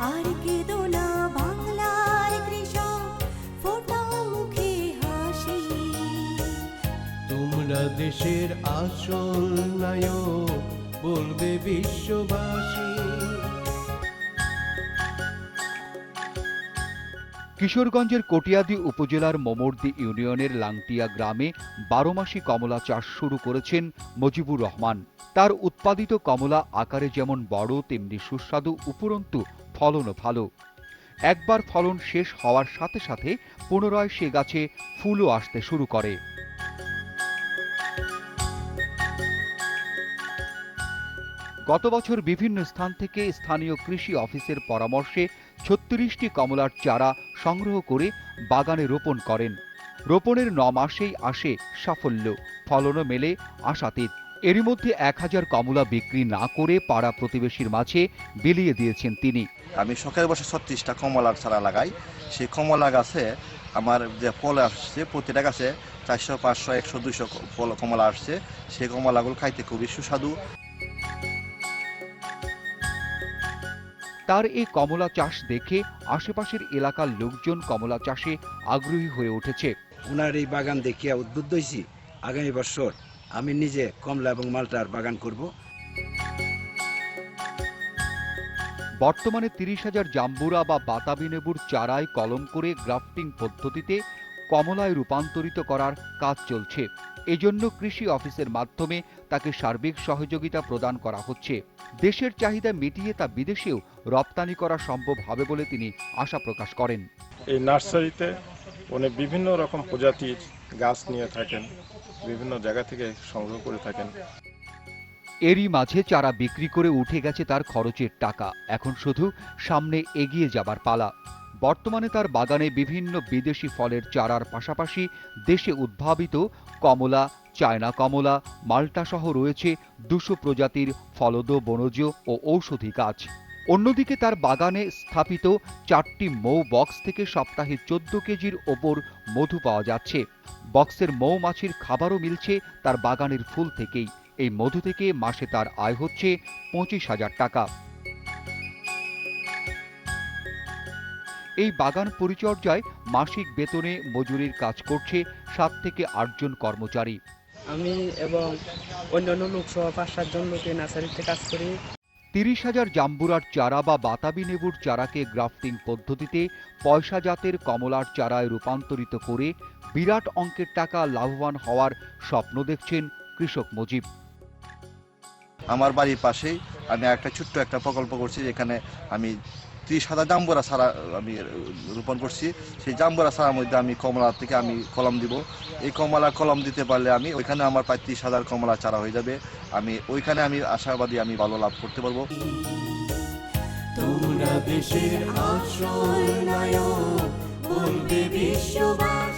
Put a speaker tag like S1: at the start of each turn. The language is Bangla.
S1: আর কৃষক হাসি।
S2: তোমরা দেশের আসল নায়ক বলবে বিশ্ববাসী।
S3: কিশোরগঞ্জের কটিয়াদি উপজেলার মোমরদি ইউনিয়নের লাংটিয়া গ্রামে বারো মাসি কমলা চাষ শুরু করেছেন মজিবুর রহমান। তার উৎপাদিত কমলা আকারে যেমন বড়, তেমনি সুস্বাদু, উপরন্তু ফলনও ভালো। একবার ফলন শেষ হওয়ার সাথে সাথে পুনরায় সে গাছে ফুলও আসতে শুরু করে। গত বছর বিভিন্ন স্থান থেকে স্থানীয় কৃষি অফিসের পরামর্শে ছত্রিশটি কমলার চারা সংগ্রহ করে বাগানে রোপণ করেন। রোপণের ন মাসেই আসে সাফল্য, ফলনও মেলে আশাতীত। এরই মধ্যে এক হাজার কমলা বিক্রি না করে পাড়া প্রতিবেশীর মাঝে বিলিয়ে দিয়েছেন তিনি।
S4: আমি শখের বসে ছত্রিশটা কমলার চারা লাগাই। সেই কমলা গাছে আমার যে ফল আসছে, প্রতিটা গাছে চারশো, পাঁচশো, একশো, দুইশো ফল কমলা আসছে। সেই কমলাগুলো খাইতে খুবই সুস্বাদু।
S3: তার এই কমলা চাষ দেখে আশেপাশের এলাকার লোকজন কমলা চাষে আগ্রহী হয়ে উঠেছে।
S5: ওনার এই বাগান দেখিয়া উদ্বুদ্ধ হয়েছি আগামী বছর আমি নিজে কমলা এবং মালটার বাগান করব।
S3: বর্তমানে তিরিশ হাজার জাম্বুরা বা বাতাবি লেবুর চারায় কলম করে গ্রাফটিং পদ্ধতিতে কমলায় রূপান্তরিত করার কাজ চলছে। এজন্য কৃষি অফিসের মাধ্যমে তাকে সার্বিক সহযোগিতা প্রদান করা হচ্ছে। দেশের চাহিদা মিটিয়ে তা বিদেশেও রপ্তানি করা সম্ভব হবে বলে তিনি আশা প্রকাশ করেন।
S6: এই নার্সারিতে উনি বিভিন্ন রকম প্রজাতির গাছ নিয়ে থাকেন বিভিন্ন জায়গা থেকে সংগ্রহ করে থাকেন।
S3: এরই মাঝে চারা বিক্রি করে উঠে গেছে তার খরচের টাকা। এখন শুধু সামনে এগিয়ে যাবার পালা। বর্তমানে তার বাগানে বিভিন্ন বিদেশি ফলের চারার পাশাপাশি দেশে উদ্ভাবিত কমলা, চায়না কমলা, মাল্টা সহ রয়েছে দুশো প্রজাতির ফলদ, বনজ ও ঔষধি গাছ। অন্যদিকে তার বাগানে স্থাপিত চারটি মৌ বক্স থেকে সপ্তাহে চোদ্দ কেজির ওপর মধু পাওয়া যাচ্ছে। বক্সের মৌমাছির খাবারও মিলছে তার বাগানের ফুল থেকেই। এই মধু থেকে মাসে তার আয় হচ্ছে পঁচিশ হাজার টাকা। এই বাগান পরিচর্যায় মাসিক বেতনে মজুরির কাজ করছে সাত থেকে আটজন কর্মচারী।
S7: আমি এবং অন্যান্য লোক সহ পাঁচ সাতজন লোকে নার্সারিতে কাজ করি।
S3: তিরিশ হাজার জাম্বুরার চারা বা বাতাবি লেবুর চারাকে গ্রাফটিং পদ্ধতিতে পয়সা জাতের কমলার চারায় রূপান্তরিত করে বিরাট অঙ্কের টাকা লাভবান হওয়ার স্বপ্ন দেখছেন কৃষক মুজিব।
S4: আমার বাড়ির পাশেই আমি একটা ছোট্ট একটা প্রকল্প করছি যেখানে আমি ত্রিশ সাদা জাম্বরা সারা আমি রোপণ করছি, সেই জাম্বুরা সারার মধ্যে আমি কমলা থেকে আমি কলম দিব। এই কমলা কলম দিতে পারলে আমি, ওইখানে আমার প্রায় ত্রিশ হাজার কমলা চারা হয়ে যাবে। আমি, ওইখানে আমি আশাবাদী আমি ভালো লাভ করতে পারব।
S2: তোমরা দেশের আসল নায়ক, বলবে বিশ্ববাসী।